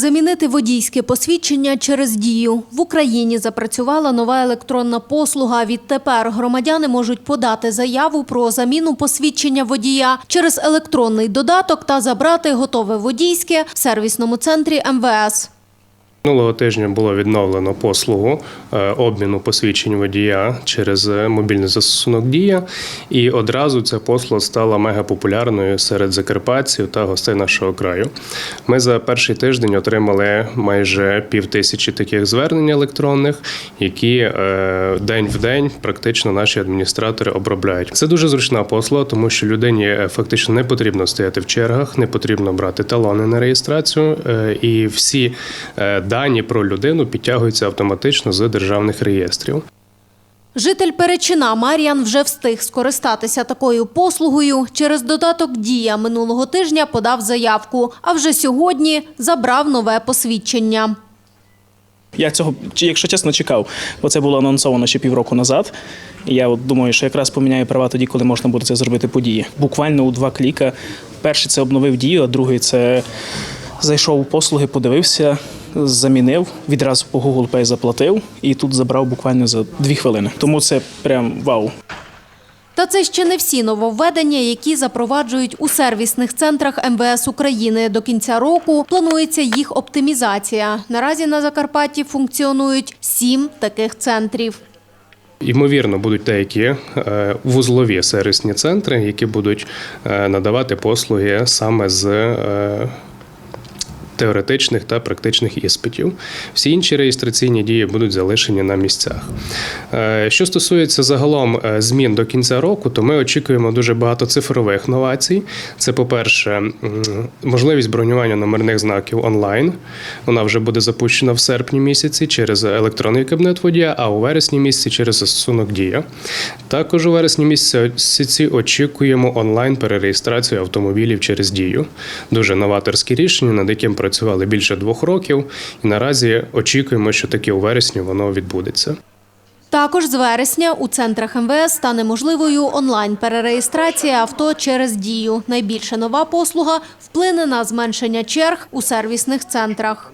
Замінити водійське посвідчення через дію. В Україні запрацювала нова електронна послуга. Відтепер громадяни можуть подати заяву про заміну посвідчення водія через електронний додаток та забрати готове водійське в сервісному центрі МВС. Минулого тижня було відновлено послугу е, обміну посвідчень водія через е, мобільний застосунок Дія, і одразу ця послуга стала мегапопулярною серед закарпатців та гостей нашого краю. Ми за перший тиждень отримали майже пів тисячі таких звернень електронних, які е, день в день практично наші адміністратори обробляють. Це дуже зручна послуга, тому що людині фактично не потрібно стояти в чергах, не потрібно брати талони на реєстрацію, і всі дані про людину підтягуються автоматично з державних реєстрів. Житель Перечина Мар'ян вже встиг скористатися такою послугою. Через додаток Дія минулого тижня подав заявку, а вже сьогодні забрав нове посвідчення. Я цього, чи- якщо чесно, чекав, бо це було анонсовано ще півроку назад. І я от думаю, що якраз поміняю права тоді, коли можна буде це зробити по дії. Буквально у два кліка. Перший це обновив дію, а другий це зайшов у послуги, подивився, замінив, відразу по Google Pay заплатив і тут забрав буквально за дві хвилини. Тому це прям вау. Та це ще не всі нововведення, які запроваджують у сервісних центрах МВС України. До кінця року планується їх оптимізація. Наразі на Закарпатті функціонують сім таких центрів. Ймовірно, будуть деякі е, вузлові сервісні центри, які будуть е, надавати послуги саме з е, теоретичних та практичних іспитів. Всі інші реєстраційні дії будуть залишені на місцях. Е, Що стосується загалом е, змін до кінця року, то ми очікуємо дуже багато цифрових новацій. Це, по-перше, можливість бронювання номерних знаків онлайн. Вона вже буде запущена в серпні місяці через електронний кабінет водія, а у вересні місяці через застосунок Дія. Також у вересні місяці очікуємо онлайн перереєстрацію автомобілів через дію. Дуже новаторське рішення, над яким працювали більше двох років, і наразі очікуємо, що таке у вересні воно відбудеться. Також з вересня у центрах МВС стане можливою онлайн-перереєстрація авто через дію. Найбільша нова послуга вплине на зменшення черг у сервісних центрах.